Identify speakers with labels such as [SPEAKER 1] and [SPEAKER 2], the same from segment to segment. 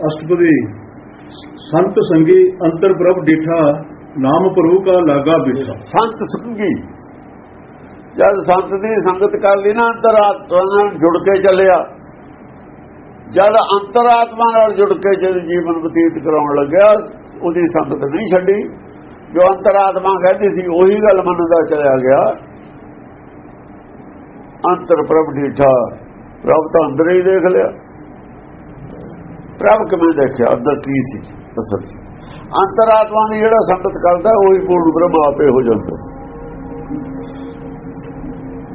[SPEAKER 1] ਅਸ਼ਟਪਦੀ। ਸੰਤ ਸੰਗੀ ਅੰਤਰ ਪ੍ਰਭ ਡਿਠਾ, ਨਾਮ ਪ੍ਰਭੂ ਕਾ ਲਾਗਾ ਬਿਠਾ
[SPEAKER 2] ਸੰਤ ਸੰਗੀ। ਜਦ ਸੰਤ ਦੀ ਸੰਗਤ ਕਰ ਲਈ ਨਾ, ਅੰਤਰਾਤਮਾ ਨਾਲ ਜੁੜ ਕੇ ਚੱਲਿਆ। ਜਦ ਅੰਤਰਾਤਮਾ ਨਾਲ ਜੁੜ ਕੇ ਜਦ ਜੀਵਨ ਬਤੀਤ ਕਰਾਉਣ ਲੱਗਿਆ, ਉਹਦੀ ਸੰਗਤ ਨਹੀਂ ਛੱਡੀ। ਜੋ ਅੰਤਰਾਤਮਾ ਕਹਿੰਦੀ ਸੀ, ਉਹੀ ਗੱਲ ਮੰਨਦਾ ਚਲਿਆ ਗਿਆ। ਅੰਤਰ ਪ੍ਰਭ ਢੀਠਾ ਪ੍ਰਭ ਤਾਂ ਅੰਦਰ ਹੀ ਦੇਖ ਲਿਆ। ਪ੍ਰਭ ਕਿਵੇਂ ਦੇਖਿਆ ਅੰਦਰ ਕੀ ਸੀ? ਅਸਲ ਚ ਅੰਤਰਾਤਮਾ ਦੀ ਜਿਹੜਾ ਸੰਗਤ ਕਰਦਾ, ਉਹੀ ਪੂਰਨ ਬ੍ਰਹਮ ਆਪੇ ਹੋ ਜਾਂਦਾ।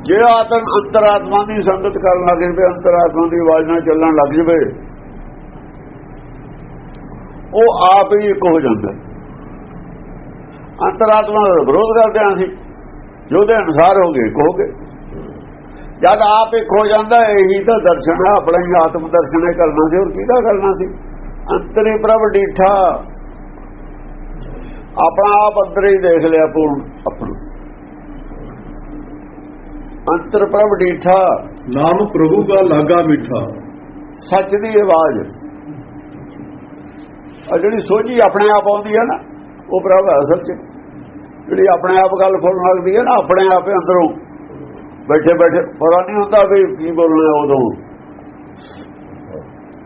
[SPEAKER 2] ਜੇ ਆਤਮ ਅੰਤਰਾਤਮਾ ਦੀ ਸੰਗਤ ਕਰਨ ਲੱਗ ਜਵੇ, ਅੰਤਰਾਤਮਾ ਦੀ ਆਵਾਜ਼ ਨਾਲ ਚੱਲਣ ਲੱਗ ਜਵੇ, ਉਹ ਆਪ ਹੀ ਇੱਕ ਹੋ ਜਾਂਦਾ। ਅੰਤਰਾਤਮਾ ਦਾ ਵਿਰੋਧ ਕਰਦੇ ਆਂ ਅਸੀਂ। ਜਿਹਦੇ ਅਨੁਸਾਰ ਹੋ ਗਏ ਕਹੋਗੇ ਜਦ ਆਪ ਇੱਕ ਹੋ ਜਾਂਦਾ ਇਹੀ ਤਾਂ ਦਰਸ਼ਨ ਹੈ ਆਪਣਾ ਹੀ ਆਤਮ ਦਰਸ਼ਨ ਹੈ ਕਰਨਾ ਸੀ ਹੋਰ ਕਿਹਦਾ ਕਰਨਾ ਸੀ? ਅੰਤਰੇ ਪ੍ਰਭ ਡੀਠਾ। ਆਪਣਾ ਆਪ ਅੰਦਰ ਹੀ ਦੇਖ ਲਿਆ ਪੂਰਨ ਆਪਣਾ। ਅੰਤਰ ਪ੍ਰਭ ਡੀਠਾ।
[SPEAKER 1] ਨਾਮ ਪ੍ਰਭੂ ਕਾ ਲਾਗਾ ਮਿੱਠਾ।
[SPEAKER 2] ਸੱਚ ਦੀ ਆਵਾਜ਼। ਆ ਜਿਹੜੀ ਸੋਝੀ ਆਪਣੇ ਆਪ ਆਉਂਦੀ ਹੈ ਨਾ ਉਹ ਪ੍ਰਭ ਅਸਲ ਚ ਜਿਹੜੀ ਆਪਣੇ ਆਪ ਗੱਲ ਫੁੱਲਣ ਲੱਗਦੀ ਹੈ ਨਾ ਆਪਣੇ ਆਪ ਅੰਦਰੋਂ ਬੈਠੇ ਬੈਠੇ ਪਤਾ ਨਹੀਂ ਹੁੰਦਾ ਵੀ ਕੀ ਬੋਲਣਾ ਉਦੋਂ।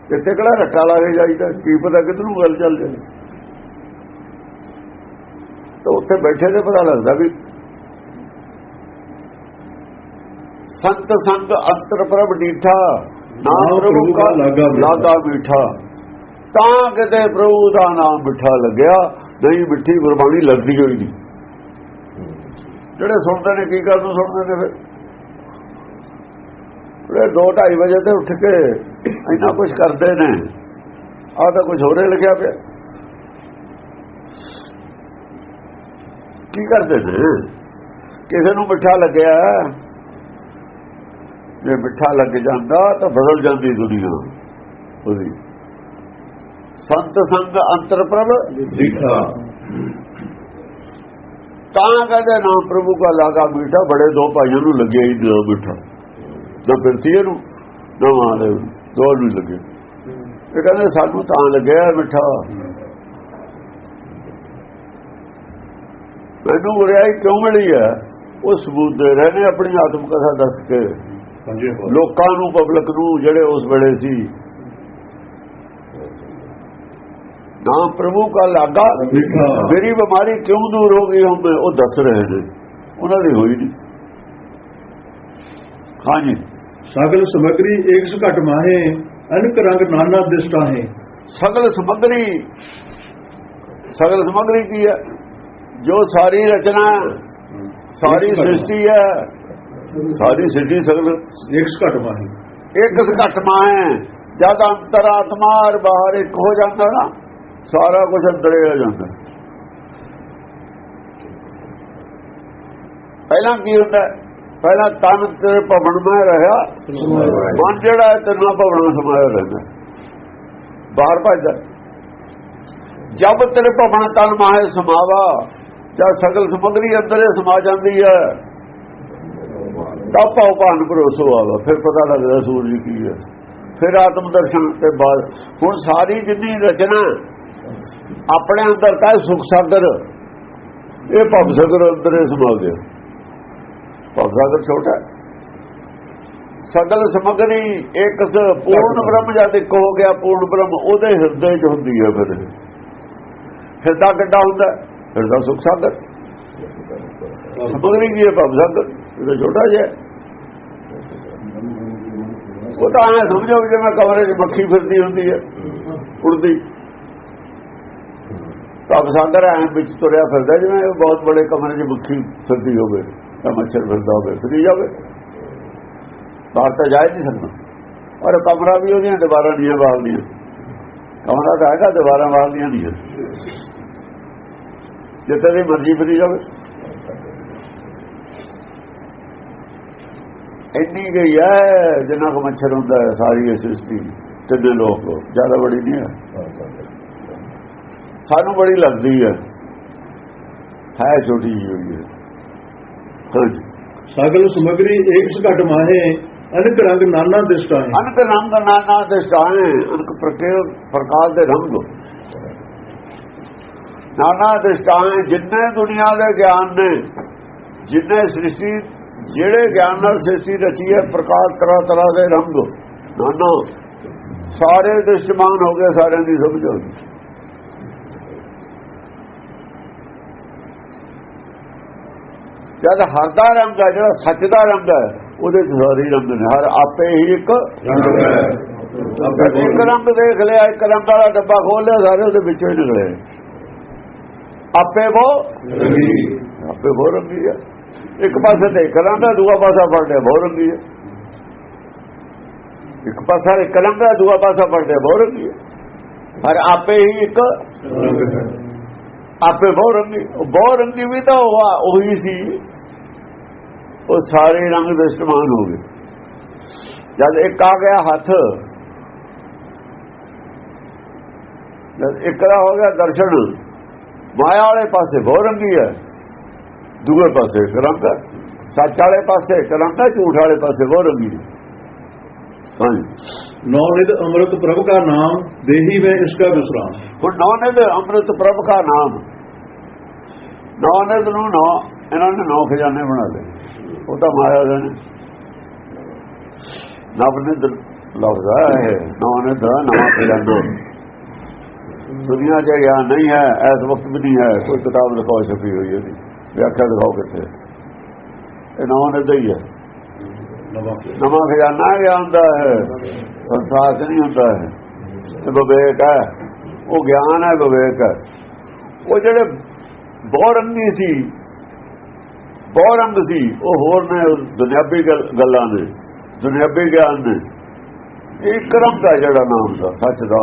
[SPEAKER 2] ਕਿੱਥੇ ਕਿਹੜਾ ਰੱਟਾ ਲਾ ਕੇ ਜਾਈਦਾ ਕੀ ਪਤਾ ਕਿਧਰੋਂ ਗੱਲ ਚੱਲ ਜਾਏ। ਤਾਂ ਉੱਥੇ ਬੈਠੇ ਤੇ ਪਤਾ ਲੱਗਦਾ ਵੀ ਸੰਤ ਸੰਗ ਅੰਤਰ ਪ੍ਰਭ ਡੀਠਾ ਨਾਮ ਪ੍ਰਭੂ ਕਾ ਲਾਗਾ ਮਿੱਠਾ ਤਾਂ ਕਿਤੇ ਪ੍ਰਭੂ ਦਾ ਨਾਮ ਮਿੱਠਾ ਲੱਗਿਆ ਨਹੀਂ ਮਿੱਠੀ ਗੁਰਬਾਣੀ ਲੱਗਦੀ ਹੋਈ ਨਹੀਂ ਜਿਹੜੇ ਸੁਣਦੇ ਨੇ ਕੀ ਕਰਨ ਸੁਣਦੇ ਨੇ ਫਿਰ? ਉਹ 2:30 ਵਜੇ ਤੇ ਉੱਠ ਕੇ ਇੰਨਾ ਕੁਝ ਕਰਦੇ ਨੇ। ਆਹ ਤਾਂ ਕੁਝ ਹੋਰੇ ਲਿਖਿਆ ਪਿਆ। ਕੀ ਕਰਦੇ ਨੇ? ਕਿਸੇ ਨੂੰ ਮਿੱਠਾ ਲੱਗਿਆ। ਜੇ ਮਿੱਠਾ ਲੱਗ ਜਾਂਦਾ ਤਾਂ ਬਦਲ ਜਾਂਦੀ ਦੁਨੀਆ ਉਹਦੀ। ਸੰਤ ਸੰਗ ਅੰਤਰ ਪ੍ਰਭ
[SPEAKER 1] ਡਿਠਾ
[SPEAKER 2] ਤਾਂ ਕਹਿੰਦੇ ਨਾਮ ਪ੍ਰਭੂ ਕਾ ਲਾਗਾ ਮੀਠਾ, ਬੜੇ ਦੋ ਭਾਈਆਂ ਨੂੰ ਲੱਗਿਆ ਹੀ ਨਾ ਮਿੱਠਾ। ਨਾ ਫਿਰਤੀਏ ਨੂੰ ਨਾ ਮਾਰੇ ਦੋ ਨੂੰ ਲੱਗੇ। ਇਹ ਕਹਿੰਦੇ ਸਾਨੂੰ ਤਾਂ ਲੱਗਿਆ ਮਿੱਠਾ। ਮੈਨੂੰ ਗੁਰਿਆਈ ਕਿਉਂ ਮਿਲੀ ਹੈ? ਉਹ ਸਬੂਤ ਦੇ ਰਹੇ ਨੇ ਆਪਣੀ ਆਤਮ ਕਥਾ ਦੱਸ ਕੇ। ਲੋਕਾਂ ਨੂੰ ਪਬਲਿਕ ਨੂੰ ਜਿਹੜੇ ਉਸ ਵੇਲੇ ਸੀ। ਨਾਮ ਪ੍ਰਭੂ ਕਾ ਲਾਗਾ। ਮੇਰੀ ਬਿਮਾਰੀ ਕਿਉਂ ਦੂਰ ਹੋ ਗਈ ਹੁਣ ਉਹ ਦੱਸ ਰਹੇ ਨੇ। ਉਹਨਾਂ ਦੀ ਹੋਈ ਨਹੀਂ। ਹਾਂਜੀ।
[SPEAKER 1] ਸਗਲ ਸਮਗਰੀ ਏਕ ਘਟ ਮਾਹੇ ਅਨਕ ਰੰਗ ਨਾਨਾ ਦਿਸਤਾ ਹੈ
[SPEAKER 2] ਸਗਲ ਸਮਗਰੀ ਸਗਲ ਸਮਗਰੀ ਕੀ ਹੈ? ਜੋ ਸਾਰੀ ਰਚਨਾ ਸਾਰੀ ਸ੍ਰਿਸ਼ਟੀ ਹੈ ਸਾਰੀ ਸ੍ਰਿਸ਼ਟੀ ਸਗਲ
[SPEAKER 1] ਏਕ ਘਟ ਮਾਹੇ।
[SPEAKER 2] ਇੱਕ ਘਟਮਾ ਹੈ ਜਦ ਅੰਤਰਾਤਮਾ ਔਰ ਬਾਹਰ ਇੱਕ ਹੋ ਜਾਂਦਾ ਨਾ ਸਾਰਾ ਕੁਝ ਅੰਦਰੇ ਆ ਜਾਂਦਾ। ਪਹਿਲਾਂ ਕੀ ਹੁੰਦਾ ਹੈ? ਪਹਿਲਾਂ ਤਨ ਤੇ ਭਵਨ ਮੈਂ ਰਿਹਾ ਮਨ ਜਿਹੜਾ ਹੈ ਤਿੰਨਾਂ ਭਵਨਾਂ ਸਮਾਇਆ ਰਹਿੰਦਾ। ਬਾਹਰ ਭੱਜਦਾ। ਜਦ ਤੇਰੇ ਭਵਨ ਤਨ ਮਾਹੇ ਸਮਾਵਾ ਜਦ ਸਗਲ ਸਮਗਰੀ ਅੰਦਰੇ ਸਮਾ ਜਾਂਦੀ ਹੈ, ਤਾਂ ਪਾਉ ਭਾਨ ਭਰੋਸੋ ਆਵਾ। ਫਿਰ ਪਤਾ ਲੱਗਦਾ ਸੂਰਜ ਕੀ ਹੈ। ਫਿਰ ਆਤਮ ਦਰਸ਼ਨ ਤੇ ਬਾਅਦ। ਹੁਣ ਸਾਰੀ ਜਿੰਨੀ ਰਚਨਾ ਆਪਣੇ ਅੰਦਰ ਤਾਂ ਸੁਖ ਸਾਗਰ, ਇਹ ਭਵ ਸਾਗਰ ਅੰਦਰੇ ਸਮਾ ਗਿਆ। ਭਵਸਾਗਰ ਛੋਟਾ ਸਗਲ ਸਮਗਰੀ ਇੱਕ ਪੂਰਨ ਬ੍ਰਹਮ ਜਦ ਇੱਕ ਹੋ ਗਿਆ, ਪੂਰਨ ਬ੍ਰਹਮ ਉਹਦੇ ਹਿਰਦੇ 'ਚ ਹੁੰਦੀ ਹੈ ਫਿਰ। ਹਿਰਦਾ ਕਿੱਡਾ ਹੁੰਦਾ? ਹਿਰਦਾ ਸੁਖ ਸਾਗਰ। ਸਮਗਰੀ ਕੀ ਹੈ ਭਵ ਸਾਗਰ? ਇਹ ਛੋਟਾ ਜਿਹਾ ਉਹ ਤਾਂ ਐ ਸਮਝੋ ਵੀ ਜਿਵੇਂ ਕਮਰੇ 'ਚ ਮੱਖੀ ਫਿਰਦੀ ਹੁੰਦੀ ਹੈ, ਉੜਦੀ। ਭਵ ਸਾਗਰ ਐ ਵਿੱਚ ਤੁਰਿਆ ਫਿਰਦਾ ਜਿਵੇਂ ਬਹੁਤ ਬੜੇ ਕਮਰੇ 'ਚ ਮੱਖੀ ਫਿਰਦੀ ਹੋਵੇ। ਤਾਂ ਮੱਛਰ ਫਿਰਦਾ ਹੋਵੇ ਫਿਰੀ ਜਾਵੇ। ਬਾਹਰ ਤਾਂ ਜਾ ਨਹੀਂ ਸਕਦਾ। ਔਰ ਕਮਰਾ ਵੀ ਉਹਦੀਆਂ ਦੀਵਾਰਾਂ ਨਹੀਂ ਬਾਲਦੀਆਂ। ਕਮਰਾ ਤਾਂ ਹੈਗਾ, ਦੀਵਾਰਾਂ ਵਾਲਦੀਆਂ ਨਹੀਂ ਜਿੱਥੇ ਦੀ ਮਰਜ਼ੀ ਫਰੀ ਜਾਵੇ। ਇੰਨੀ ਗਈ ਹੈ ਜਿੰਨਾ ਕੁ ਮੱਛਰ ਹੁੰਦਾ ਹੈ ਸਾਰੀ ਇਹ ਸ੍ਰਿਸ਼ਟੀ ਤਿੰਨੇ ਲੋਕ ਜ਼ਿਆਦਾ ਬੜੀ ਨਹੀਂ ਹੈ। ਸਾਨੂੰ ਬੜੀ ਲੱਗਦੀ ਹੈ। ਹੈ ਛੋਟੀ ਜਿਹੀ ਹੋਈ ਹੈ।
[SPEAKER 1] ਸਗਲ ਸਮਗਰੀ ਏਕ ਘਟ ਮਾਹੇ ਅਨਕ ਰੰਗ ਨਾਨਾ ਦਿਸ਼ਟਾ ਹੈ।
[SPEAKER 2] ਅਨਕ ਰੰਗ ਨਾਨਾ ਦੇ ਸਟਾਏ ਅਨਕ ਪ੍ਰਕੇ- ਪ੍ਰਕਾਰ ਦੇ ਰੰਗ। ਨਾਨਾ ਦੇ ਸਟਾਏ ਜਿੰਨੇ ਦੁਨੀਆ ਦੇ ਗਿਆਨ ਨੇ ਜਿੰਨੇ ਸ੍ਰਿਸ਼ਟੀ ਜਿਹੜੇ ਗਿਆਨ ਨਾਲ ਸ੍ਰਿਸ਼ਟੀ ਰਚੀ ਹੈ ਪ੍ਰਕਾਰ ਤਰ੍ਹਾਂ ਤਰ੍ਹਾਂ ਦੇ ਰੰਗ। ਨਾਨਾ ਸਾਰੇ ਦ੍ਰਿਸ਼ਟਮਾਨ ਹੋ ਗਏ ਸਾਰਿਆਂ ਦੀ ਸਮਝ ਹੋ ਗਈ। ਜਦ ਹਰ ਦਾ ਰੰਗ ਹੈ ਜਿਹੜਾ ਸੱਚ ਦਾ ਰੰਗ ਹੈ ਉਹਦੇ ਚ ਸਾਰੇ ਹੀ ਰੰਗ ਨੇ। ਹਰ ਆਪੇ ਹੀ ਇੱਕ ਇੱਕ ਰੰਗ ਦੇਖ ਲਿਆ ਇੱਕ ਰੰਗ ਵਾਲਾ ਡੱਬਾ ਖੋਲ ਲਿਆ ਸਾਰੇ ਉਹਦੇ ਵਿੱਚੋਂ ਹੀ ਨਿਕਲੇ। ਆਪੇ ਉਹ ਆਪੇ ਬਹੁਤ ਰੰਗੀ ਹੈ। ਇੱਕ ਪਾਸੇ ਤੇ ਇੱਕ ਰੰਗ ਹੈ ਦੂਆ ਪਾਸਾ ਫੜ ਲਿਆ ਬਹੁਤ ਰੰਗੀ ਹੈ। ਇੱਕ ਪਾਸਾ ਇੱਕ ਰੰਗ ਹੈ ਦੂਆ ਪਾਸਾ ਫੜ ਲਿਆ ਬਹੁਤ ਰੰਗੀ ਹੈ। ਹਰ ਆਪੇ ਹੀ ਇੱਕ ਆਪੇ ਬਹੁਤ ਰੰਗੀ। ਉਹ ਬਹੁਤ ਰੰਗੀ ਵੀ ਤਾਂ ਉਹ ਉਹੀ ਸੀ। ਉਹ ਸਾਰੇ ਰੰਗ ਦੇ ਦ੍ਰਿਸ਼ਟਮਾਨ ਹੋ ਗਏ। ਜਦ ਇੱਕ ਆ ਗਿਆ ਹੱਥ ਜਦ ਇੱਕ ਦਾ ਹੋ ਗਿਆ ਦਰਸ਼ਨ ਮਾਇਆ ਵਾਲੇ ਪਾਸੇ ਬਹੁ ਰੰਗੀ ਹੈ। ਦੂਏ ਪਾਸੇ ਰੰਗ ਸੱਚ ਵਾਲੇ ਪਾਸੇ ਰੰਗ ਹੈ ਝੂਠ ਵਾਲੇ ਪਾਸੇ ਬਹੁ ਰੰਗੀ ਹੈ। ਨੌ
[SPEAKER 1] ਨਿਦ ਅੰਮ੍ਰਿਤ ਪ੍ਰਭ ਦਾ ਨਾਮ ਦੇਹੀ ਵੇ ਇਸ ਦਾ ਵਿਸਰਾਮ।
[SPEAKER 2] ਹੁਣ ਨੌ ਨਿਦ ਅੰਮ੍ਰਿਤ ਪ੍ਰਭ ਦਾ ਨਾਮ। ਨੌ ਨਿਦ ਨੂੰ ਨੌ ਇਹਨਾਂ ਨੇ ਨੌ ਖਜ਼ਾਨੇ ਬਣਾ ਲਏ। ਉਹ ਤਾਂ ਮਾਇਆ ਦੇ ਨੇ ਨਵਨਿਦ ਲਫ਼ਜ਼ ਹੈ ਨੌਨਿਦ ਨਵਾਂ ਖਜ਼ਾਨਾ ਦੁਨੀਆ 'ਚ ਗਿਆਨ ਨਹੀਂ ਹੈ, ਇਸ ਵਕਤ ਵੀ ਨਹੀਂ ਹੈ, ਕੋਈ ਕਿਤਾਬ ਲਿਖਾਓ ਛਪੀ ਹੋਈ ਉਹਦੀ ਵਿਆਖਿਆ ਦਿਖਾਓ ਕਿੱਥੇ? ਇਹ ਨਵਾਂ ਨੌਨਿਦ ਹੀ ਹੈ। ਨਵਾਂ ਖਜ਼ਾਨਾ ਗਿਆਨ ਦਾ ਹੈ ਸੰਸਾਰ 'ਚ ਨਹੀਂ ਹੁੰਦਾ ਹੈ। ਇਹ ਵਿਵੇਕ ਹੈ। ਉਹ ਗਿਆਨ ਹੈ, ਵਿਵੇਕ ਹੈ। ਉਹ ਜਿਹੜੇ ਬਹੁਰੰਗੀ ਸੀ ਬਹੁ ਅੰਗ ਸੀ। ਉਹ ਹੋਰ ਨੇ ਦੁਨਿਆਵੀ ਗੱਲਾਂ ਨੇ ਦੁਨਿਆਵੀ ਗਿਆਨ ਨੇ। ਇਹ ਕਰਮ ਦਾ ਜਿਹੜਾ ਨਾਮ ਦਾ ਸੱਚ ਦਾ।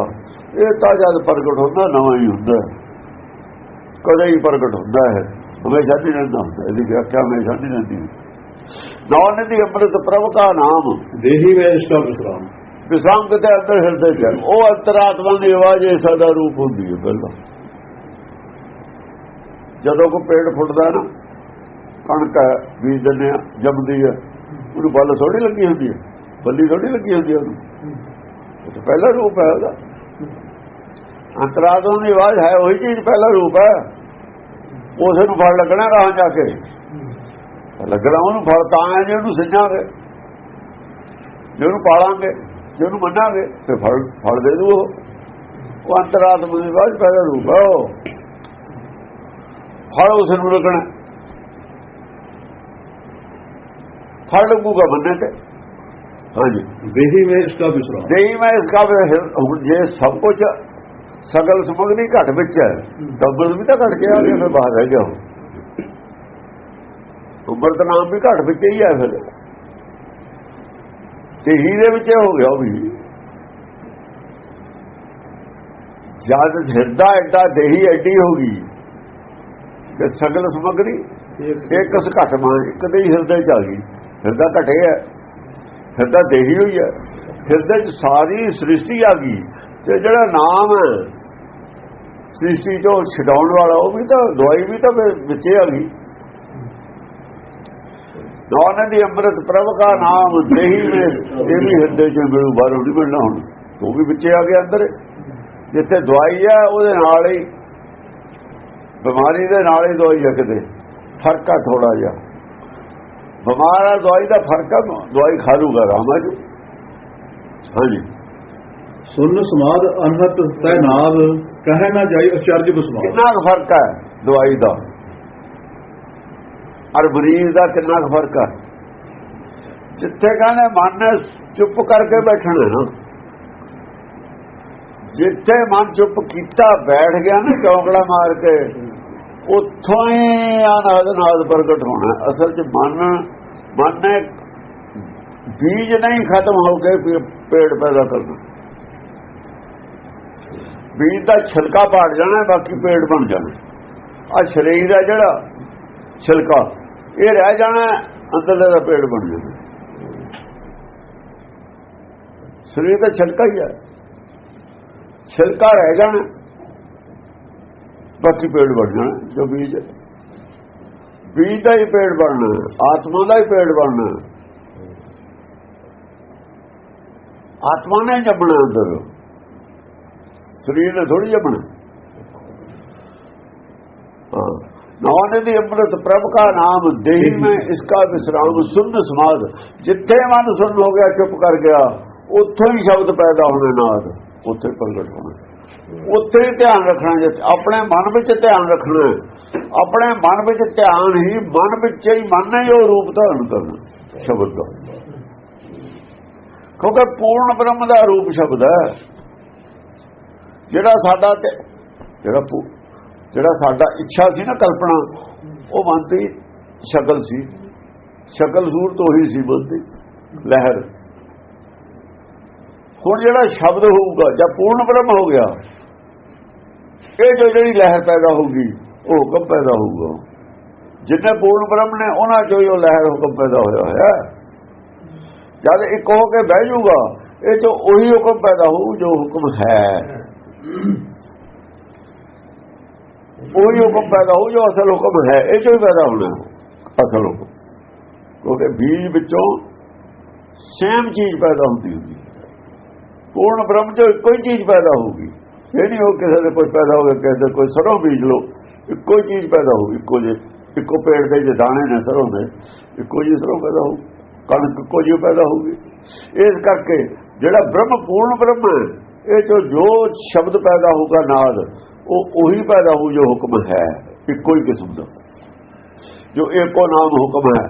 [SPEAKER 2] ਇਹ ਤਾਂ ਜਦ ਪ੍ਰਗਟ ਹੁੰਦਾ ਨਵਾਂ ਹੀ ਹੁੰਦਾ ਕਦੇ ਹੀ ਪ੍ਰਗਟ ਹੁੰਦਾ ਹੈ। ਹਮੇਸ਼ਾ ਨਹੀਂ ਰਹਿੰਦਾ ਹੁੰਦਾ। ਇਹਦੀ ਵਿਆਖਿਆ ਹਮੇਸ਼ਾ ਨਹੀਂ ਰਹਿੰਦੀ। ਨਾ ਨੇ ਦੀ ਅੰਮ੍ਰਿਤ ਪ੍ਰਭ ਦਾ ਨਾਮ।
[SPEAKER 1] ਦੇਹੀ ਵਿੱਚ ਸਭ ਵਿਸਰਾਮ।
[SPEAKER 2] ਵਿਸਰਾਮ ਦੇ ਅੰਦਰ ਹਿਰਦੇ ਚ ਉਹ ਅੰਤਰਾਤਮਾ ਦੀ ਆਵਾਜ਼ ਇਹ ਸਦਾ ਰੂਪ ਹੁੰਦੀ ਹੈ ਪਹਿਲਾਂ। ਜਦੋਂ ਕੋ ਪੇੜ ਫੁੱਟਦਾ ਨਾ ਕਣਕ ਹੈ, ਬੀਜ ਦਿੰਦੇ ਆ ਜੰਮਦੀ ਹੈ। ਉਹਨੂੰ ਬੱਲ ਥੋੜੀ ਲੱਗੀ ਹੁੰਦੀ ਹੈ। ਬੱਲੀ ਥੋੜੀ ਲੱਗੀ ਹੁੰਦੀ ਹੈ ਉਹਨੂੰ। ਉਹ ਤਾਂ ਪਹਿਲਾ ਰੂਪ ਹੈ ਉਹਦਾ। ਅੰਤਰਾਤਮਾ ਦੀ ਆਵਾਜ਼ ਹੈ ਉਹੀ ਚੀਜ਼ ਪਹਿਲਾ ਰੂਪ ਹੈ। ਉਸੇ ਨੂੰ ਫਲ ਲੱਗਣਾ ਰਾਹ ਜਾ ਕੇ। ਲੱਗਣਾ ਉਹਨੂੰ ਫਲ ਤਾਂ ਹੈ ਜੇ ਉਹਨੂੰ ਸਿੱਝਾਂਗੇ ਜੇ ਉਹਨੂੰ ਪਾਲਾਂਗੇ ਜੇ ਉਹਨੂੰ ਮੰਨਾਂਗੇ ਤੇ ਫਲ ਫਲ ਦੇ ਦੂ ਉਹ। ਉਹ ਅੰਤਰਾਤਮਾ ਦੀ ਆਵਾਜ਼ ਪਹਿਲਾ ਰੂਪ ਹੈ ਉਹ। ਫਲ ਉਸ ਨੂੰ ਲੱਗਣਾ। ਫੜ ਲੂਗਾ ਬੰਦੇ ਤੇ। ਹਾਂਜੀ।
[SPEAKER 1] ਦੇਹੀ ਮੈਂ ਇਸ ਦਾ
[SPEAKER 2] ਵਿਸਰਾ ਦੇਹੀ ਮੈਂ ਇਸ ਦਾ ਜੇ ਸਭ ਕੁਝ ਸਗਲ ਸਮਗਰੀ ਘਟ ਵਿੱਚ ਹੈ ਦਬਲ ਵੀ ਤਾਂ ਘਟ ਗਿਆ ਫਿਰ ਬਾਹਰ ਰਹਿ ਜਾਓ ਉਮਰ ਦਾ ਨਾਮ ਵੀ ਘਟ ਵਿੱਚ ਹੀ ਹੈ ਫਿਰ। ਤੇ ਹੀ ਦੇ ਵਿੱਚ ਹੋ ਗਿਆ ਉਹ ਵੀ। ਜਦ ਹਿਰਦਾ ਐਡਾ ਦੇਹੀ ਐਡੀ ਹੋ ਗਈ ਤੇ ਸਗਲ ਸਮਗਰੀ ਇੱਕ ਉਸ ਘਟ ਮਾਂ ਇੱਕ ਦੇ ਹਿਰਦੇ ਚ ਆ ਗਈ। ਹਿਰਦਾ ਘਟੇ ਹੈ। ਹਿਰਦਾ ਦੇਹੀ ਹੋਈ ਹੈ। ਹਿਰਦੇ ਚ ਸਾਰੀ ਸ੍ਰਿਸ਼ਟੀ ਆ ਗਈ। ਤੇ ਜਿਹੜਾ ਨਾਮ ਹੈ, ਸ੍ਰਿਸ਼ਟੀ ਚੋਂ ਛਡਾਉਣ ਵਾਲਾ, ਉਹ ਵੀ ਤਾਂ, ਦਵਾਈ ਵੀ ਤਾਂ ਵਿੱਚ- ਆ ਗਈ। ਨੌਨ ਦੀ ਅੰਮ੍ਰਿਤ ਪ੍ਰਭ ਦਾ ਨਾਮ, ਦੇਹੀ ਵਿੱਚ, ਇਹ ਵੀ ਹਿਰਦੇ ਚ ਮਿਲੂ, ਬਾਹਰੋਂ ਨਹੀਂ ਮਿਲਣਾ ਹੁਣ। ਉਹ ਵੀ ਵਿੱਚ ਆ ਗਿਆ ਅੰਦਰ। ਜਿੱਥੇ ਦਵਾਈ ਹੈ, ਉਹਦੇ ਨਾਲ ਹੀ, ਬਿਮਾਰੀ ਦੇ ਨਾਲ ਹੀ ਦਵਾਈ ਹੈ ਕਿਤੇ ਫ਼ਰਕ ਆ ਥੋੜਾ ਜਿਹਾ। ਬਿਮਾਰ ਆ ਦਵਾਈ ਦਾ ਫ਼ਰਕ ਆ ਦਵਾਈ ਖਾ ਲੂਗਾ ਰਾਮਾ ਜੀ। ਹਾਂਜੀ।
[SPEAKER 1] ਸੁਨ ਸਮਾਦ ਅਨਹਤ ਤੈ ਨਾਦ ਕਹਿ ਨਾ ਜਾਈ ਅਚਰਜ ਬਸਮਾਦ।
[SPEAKER 2] ਕਿੰਨਾ ਫ਼ਰਕ ਹੈ ਦਵਾਈ ਦਾ? ਔਰ ਮਰੀਜ਼ ਦਾ ਕਿੰਨਾ ਕੁ ਫ਼ਰਕ ਹੈ ਜਿੱਥੇ ਕਹਿੰਦੇ ਮਨ ਚੁੱਪ ਕਰਕੇ ਬੈਠਣਾ ਨਾ। ਜਿੱਥੇ ਮਨ ਚੁੱਪ ਕੀਤਾ ਬੈਠ ਗਿਆ ਨਾ ਚੌਂਕੜਾ ਮਾਰ ਕੇ। ਉੱਥੋਂ ਹੀ ਅਨਾਦ ਨਾਦ ਪ੍ਰਗਟ ਹੋਣਾ। ਅਸਲ 'ਚ ਮਨ ਮਨ ਨੇ ਬੀਜ ਨਹੀਂ ਖਤਮ ਹੋ ਕੇ ਪੇੜ ਪੈਦਾ ਕਰਨਾ। ਬੀਜ ਦਾ ਛਿਲਕਾ ਪਾੜ ਜਾਣਾ, ਬਾਕੀ ਪੇੜ ਬਣ ਜਾਣਾ। ਆ ਸਰੀਰ ਦਾ ਜਿਹੜਾ ਛਿਲਕਾ, ਇਹ ਰਹਿ ਜਾਣਾ, ਅੰਦਰਲੇ ਦਾ ਪੇੜ ਬਣ ਜਾਣਾ। ਸਰੀਰ ਦਾ ਛਿਲਕਾ ਹੀ ਹੈ। ਛਿਲਕਾ ਰਹਿ ਜਾਣਾ। ਬਾਕੀ ਪੇੜ ਬਣ ਜਾਣਾ ਜੋ ਬੀਜ। ਬੀਜ ਦਾ ਹੀ ਪੇੜ ਬਣਨਾ ਆਤਮਾ ਦਾ ਹੀ ਪੇੜ ਬਣਨਾ। ਆਤਮਾ ਨੇ ਜੰਮਣਾ ਅੰਦਰ। ਸਰੀਰ ਨੇ ਥੋੜੀ ਜੰਮਣਾ। ਹਾਂ ਨਾਨੇ ਦੀ ਅੰਮ੍ਰਿਤ ਪ੍ਰਭ ਕਾ ਨਾਮ ਦੇਹੀ ਮੈਂ ਇਸਕਾ ਵਿਸਰਾਮ ਸੁਧ ਸਮਾਦ ਜਿੱਥੇ ਮਨ ਸੁਣ ਹੋ ਗਿਆ ਚੁੱਪ ਕਰ ਗਿਆ ਉੱਥੋਂ ਹੀ ਸ਼ਬਦ ਪੈਦਾ ਹੋਣੇ ਨਾਦ ਉੱਥੇ ਪ੍ਰਗਟ ਹੋਣਾ। ਉੱਥੇ ਹੀ ਧਿਆਨ ਰੱਖਣਾ ਜੇ ਆਪਣੇ ਮਨ ਵਿੱਚ ਧਿਆਨ ਰੱਖਣਾ ਆਪਣੇ ਮਨ ਵਿੱਚ ਧਿਆਨ ਹੀ ਮਨ ਵਿੱਚ ਹੀ ਮਨ ਹੈ ਉਹ ਰੂਪ ਧਾਰਨ ਕਰਨਾ, ਸ਼ਬਦ ਦਾ। ਕਿਉਂਕਿ ਪੂਰਨ ਬ੍ਰਹਮ ਦਾ ਰੂਪ ਸ਼ਬਦ ਹੈ। ਜਿਹੜਾ ਸਾਡਾ ਜਿਹੜਾ ਜਿਹੜਾ ਸਾਡਾ ਇੱਛਾ ਸੀ ਨਾ ਕਲਪਨਾ, ਉਹ ਮਨ ਦੀ ਸ਼ਕਲ ਸੀ। ਸ਼ਕਲ ਸੂਰਤ ਉਹੀ ਸੀ ਮਨ ਲਹਿਰ। ਹੁਣ ਜਿਹੜਾ ਸ਼ਬਦ ਹੋਊਗਾ ਜਾਂ ਪੂਰਨ ਬ੍ਰਹਮ ਹੋ ਗਿਆ ਇਹ ਜੋ ਜਿਹੜੀ ਲਹਿਰ ਪੈਦਾ ਹੋਊਗੀ ਉਹ ਹੁਕਮ ਪੈਦਾ ਹੋਊਗਾ। ਜਿੰਨੇ ਪੂਰਨ ਬ੍ਰਹਮ ਨੇ ਉਹਨਾਂ ਚੋਂ ਹੀ ਉਹ ਲਹਿਰ ਹੁਕਮ ਪੈਦਾ ਹੋਇਆ ਹੋਇਆ। ਹੈ। ਜਦ ਇੱਕ ਹੋ ਕੇ ਬਹਿ ਜਾਊਗਾ ਇਹ ਚੋਂ ਉਹੀ ਹੁਕਮ ਪੈਦਾ ਹੋਊ ਜੋ ਹੁਕਮ ਹੈ। ਉਹੀ ਹੁਕਮ ਪੈਦਾ ਹੋਊ ਜੋ ਅਸਲ ਹੁਕਮ ਹੈ ਇਹ ਚੋਂ ਹੀ ਪੈਦਾ ਹੋਣਾ ਹੈ, ਅਸਲ ਹੁਕਮ। ਕਿਉਂਕਿ ਬੀਜ ਵਿੱਚੋਂ ਸੇਮ ਚੀਜ਼ ਪੈਦਾ ਹੁੰਦੀ ਹੁੰਦੀ ਪੂਰਨ ਬ੍ਰਹਮ ਚੋਂ ਹੀ ਚੀਜ਼ ਪੈਦਾ ਹੋਊਗੀ। ਇਹ ਨਹੀਂ ਹੋ ਕਿਸੇ ਦੇ ਕੋਈ ਪੈਦਾ ਹੋਵੇ ਕਿਸੇ ਦੇ ਕੋਈ ਸਰੋਂ ਬੀਜ ਲੋ ਇੱਕੋ ਚੀਜ਼ ਪੈਦਾ ਹੋਊਗੀ ਇੱਕੋ ਜੇ ਇੱਕੋ ਪੇੜ ਦੇ ਜੇ ਦਾਣੇ ਨੇ ਸਰੋਂ ਦੇ ਇੱਕੋ ਜਿਹੀ ਸਰੋਂ ਪੈਦਾ ਹੋਊ ਕਣਕ ਇੱਕੋ ਜਿਹੀ ਪੈਦਾ ਹੋਊਗੀ। ਇਸ ਕਰਕੇ ਜਿਹੜਾ ਬ੍ਰਹਮ ਪੂਰਨ ਬ੍ਰਹਮ ਹੈ ਇਹ ਚੋਂ ਜੋ ਸ਼ਬਦ ਪੈਦਾ ਹੋਊਗਾ ਨਾਦ ਉਹ ਉਹੀ ਪੈਦਾ ਹੋਊ ਜੋ ਹੁਕਮ ਹੈ ਇੱਕੋ ਹੀ ਕਿਸਮ ਦਾ। ਜੋ ਇੱਕੋ ਨਾਮ ਹੁਕਮ ਹੈ।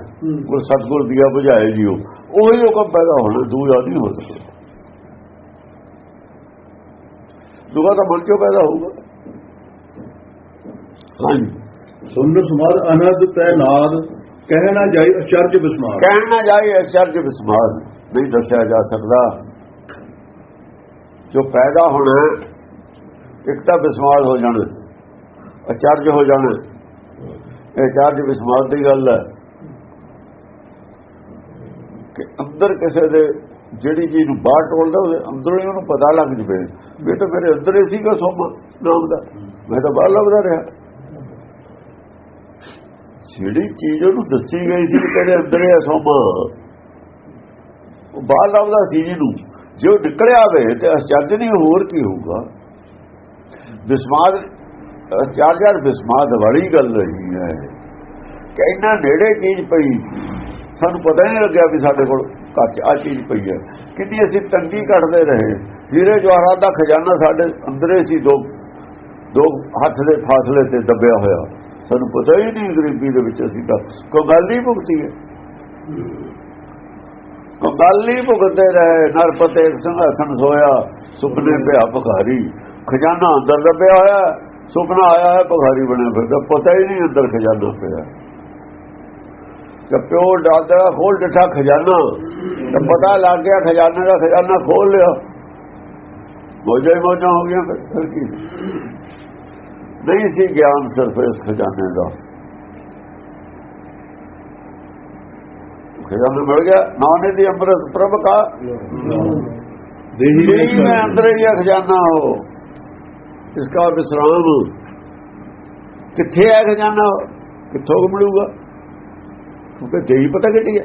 [SPEAKER 2] ਗੁਰ ਸਤਗੁਰ ਦਿਆ ਬੁਝਾਏ ਜੀਓ ਉਹੀ ਹੁਕਮ ਪੈਦਾ ਹੋਣਾ ਦੂਜਾ ਨਹੀਂ ਹੋ ਸਕਦਾ। ਦੂਜਾ ਤਾਂ ਮਨ ਚੋਂ ਪੈਦਾ ਹੋਊਗਾ? ਹਾਂਜੀ।
[SPEAKER 1] ਸੁਨ ਸਮਾਦ ਅਨੰਦ ਤੈ ਨਾਦ ਕਹਿ ਨਾ ਜਾਈ ਅਚਰਜ ਬਿਸਮਾਰ।
[SPEAKER 2] ਕਹਿਣ ਨਾ ਜਾਏ ਅਚਰਜ ਵਿਸਮਾਦ ਨਹੀਂ ਦੱਸਿਆ ਜਾ ਸਕਦਾ। ਜੋ ਪੈਦਾ ਹੋਣਾ ਇੱਕ ਤਾਂ ਵਿਸਮਾਦ ਹੋ ਜਾਣਾ ਅਚਰਜ ਹੋ ਜਾਣਾ। ਇਹ ਅਚਰਜ ਵਿਸਮਾਦ ਦੀ ਗੱਲ ਹੈ ਕਿ ਅੰਦਰ ਕਿਸੇ ਦੇ ਜਿਹੜੀ ਚੀਜ਼ ਨੂੰ ਬਾਹਰ ਟੋਲਦਾ ਉਹਦੇ ਅੰਦਰੋਂ ਹੀ ਉਹਨੂੰ ਪਤਾ ਲੱਗ ਜਵੇ। ਵੀ ਤਾਂ ਮੇਰੇ ਅੰਦਰ ਹੀ ਸੀਗਾ ਸੋਮਾ ਨਾਮ ਦਾ। ਮੈਂ ਤਾਂ ਬਾਹਰ ਲੱਭਦਾ ਰਿਹਾ। ਜਿਹੜੀ ਚੀਜ਼ ਉਹਨੂੰ ਦੱਸੀ ਗਈ ਸੀ ਕਿ ਤੇਰੇ ਅੰਦਰ ਹੈ ਸੋਮਾ, ਉਹ ਬਾਹਰ ਲੱਭਦਾ ਸੀ ਜਿਹਨੂੰ ਜੇ ਉਹ ਨਿਕਲਿਆ ਵੇ ਤੇ ਅਚਰਜ ਨਹੀਂ ਹੋਰ ਕੀ ਹੋਊਗਾ। ਵਿਸਮਾਦ ਚਾਰ ਚਾਰ ਵਿਸਮਾਦ ਵਾਲੀ ਗੱਲ ਰਹੀ ਹੈ। ਕਿ ਇੰਨਾ ਨੇੜੇ ਚੀਜ਼ ਪਈ। ਸਾਨੂੰ ਪਤਾ ਹੀ ਨਹੀਂ ਲੱਗਿਆ ਵੀ ਸਾਡੇ ਕੋਲ ਕੱਚ ਆ ਚੀਜ਼ ਪਈ ਹੈ ਕਿੰਨੀ ਅਸੀਂ ਤੰਗੀ ਕੱਢਦੇ ਰਹੇ। ਜੀਰੇ ਜਵਾਹਰਾਤ ਦਾ ਖਜ਼ਾਨਾ ਸਾਡੇ ਅੰਦਰੇ ਸੀ, ਦੋ ਦੋ ਹੱਥ ਦੇ ਫਾਸਲੇ ਤੇ ਦੱਬਿਆ ਹੋਇਆ। ਸਾਨੂੰ ਪਤਾ ਹੀ ਨਹੀਂ ਗਰੀਬੀ ਦੇ ਵਿੱਚ ਅਸੀਂ ਤਾਂ ਕੰਗਾਲੀ ਭੁਗਤੀ ਹੈ। ਕੰਗਾਲੀ ਭੁਗਤਦੇ ਰਹੇ। ਨਰਪਤੇ ਸਿੰਘਾਸਨ ਸੋਇਆ, ਸੁਪਨੇ ਪਿਆ ਭਖਾਰੀ। ਖਜ਼ਾਨਾ ਅੰਦਰ ਦੱਬਿਆ ਹੋਇਆ, ਸੁਪਨਾ ਆਇਆ ਹੈ ਭਖਾਰੀ ਬਣਿਆ ਫਿਰਦਾ। ਪਤਾ ਹੀ ਨਹੀਂ ਅੰਦਰ ਖਜ਼ਾਨਾ ਪਿਆ। ਕਿ ਪਿਓ ਦਾਦਾ ਖੋਲ ਦਿੱਤਾ ਖਜ਼ਾਨਾ। ਤਾਂ ਪਤਾ ਲੱਗ ਗਿਆ ਖਜ਼ਾਨੇ ਦਾ ਖਜ਼ਾਨਾ ਖੋਲ ਲਿਆ। ਮੋਜਾ ਮੋਜਾ ਹੋ ਗਿਆ ਫਿਰ ਕੀ ਨਹੀਂ ਸੀ ਗਿਆਨ ਸਿਰਫ ਇਸ ਖਜ਼ਾਨੇ ਦਾ। ਖਜ਼ਾਨਾ ਮਿਲ ਗਿਆ ਨਾਨੇ ਦੀ ਅੰਮ੍ਰਿਤ ਪ੍ਰਭ ਕਾ।
[SPEAKER 1] ਦੇਹੀ
[SPEAKER 2] ਮੈਂ ਅੰਦਰ ਹੀ ਖਜ਼ਾਨਾ ਹੋ ਇਸ ਦਾ ਵਿਸਰਾਮ। ਕਿੱਥੇ ਹੈ ਖਜ਼ਾਨਾ ਕਿੱਥੋਂ ਕੁ ਮਿਲੂਗਾ? ਕਿਉਂਕਿ ਦੇਹੀ ਪਤਾ ਕਿੱਡੀ ਹੈ?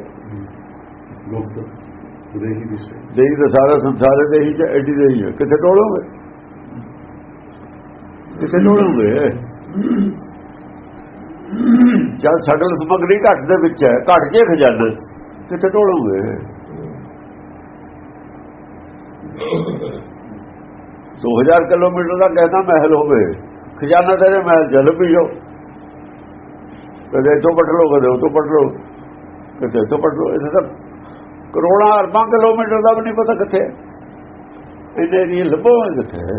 [SPEAKER 1] ਦੇਹੀ
[SPEAKER 2] ਦਾ ਸਾਰਾ ਸੰਸਾਰ ਹੈ ਦੇਹੀ ਚ ਐਡੀ ਦੇਹੀ ਹੈ। ਕਿੱਥੇ ਟੋਲੋਗੇ ਕਿੱਥੇ ਟੋਲੋਗੇ ਜਦ ਸਗਲ ਸਮਗਰੀ ਘੱਟ ਦੇ ਵਿੱਚ ਹੈ ਘੱਟ ਜੇ ਖਜ਼ਾਨਾ। ਕਿੱਥੇ ਟੋਲੋਗੇ ਸੌ ਹਜ਼ਾਰ ਕਿਲੋਮੀਟਰ ਦਾ ਕਹਿੰਦਾ ਮਹਿਲ ਹੋਵੇ। ਖਜ਼ਾਨਾ ਤੇਰੇ ਮਹਿਲ ਜਲ ਵੀ ਜੋ ਕਦੇ ਇੱਥੋਂ ਪਟ ਲਓ ਕਦੇ ਉੱਥੋਂ ਪਟ ਲਓ ਕਿਤੇ ਇੱਥੋਂ ਪਟ ਲਓ ਇੱਥੇ ਤਾਂ ਕਰੋੜਾਂ ਅਰਬਾਂ ਕਿਲੋਮੀਟਰ ਦਾ ਵੀ ਨਹੀਂ ਪਤਾ ਕਿੱਥੇ ਹੈ। ਇਹਨੇ ਨਹੀਂ ਲੱਭੋਗੇ ਕਿੱਥੇ।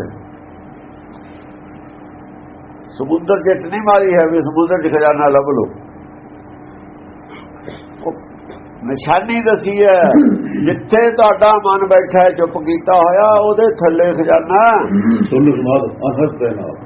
[SPEAKER 2] ਸਮੁੰਦਰ ਜਿੱਤ ਨਹੀਂ ਮਾਰੀ ਹੈ ਵੀ ਸਮੁੰਦਰ 'ਚ ਖਜ਼ਾਨਾ ਲੱਭ ਲਓ ਉਹ ਨਿਸ਼ਾਨੀ ਦਸੀ ਹੈ ਜਿੱਥੇ ਤੁਹਾਡਾ ਮਨ ਬੈਠਾ ਹੈ ਚੁੱਪ ਕੀਤਾ ਹੋਇਆ ਉਹਦੇ ਥੱਲੇ ਖਜ਼ਾਨਾ।
[SPEAKER 1] ਸੁਨ ਸਮਾਦ ਅਨੰਦ ਤੈ ਨਾਦ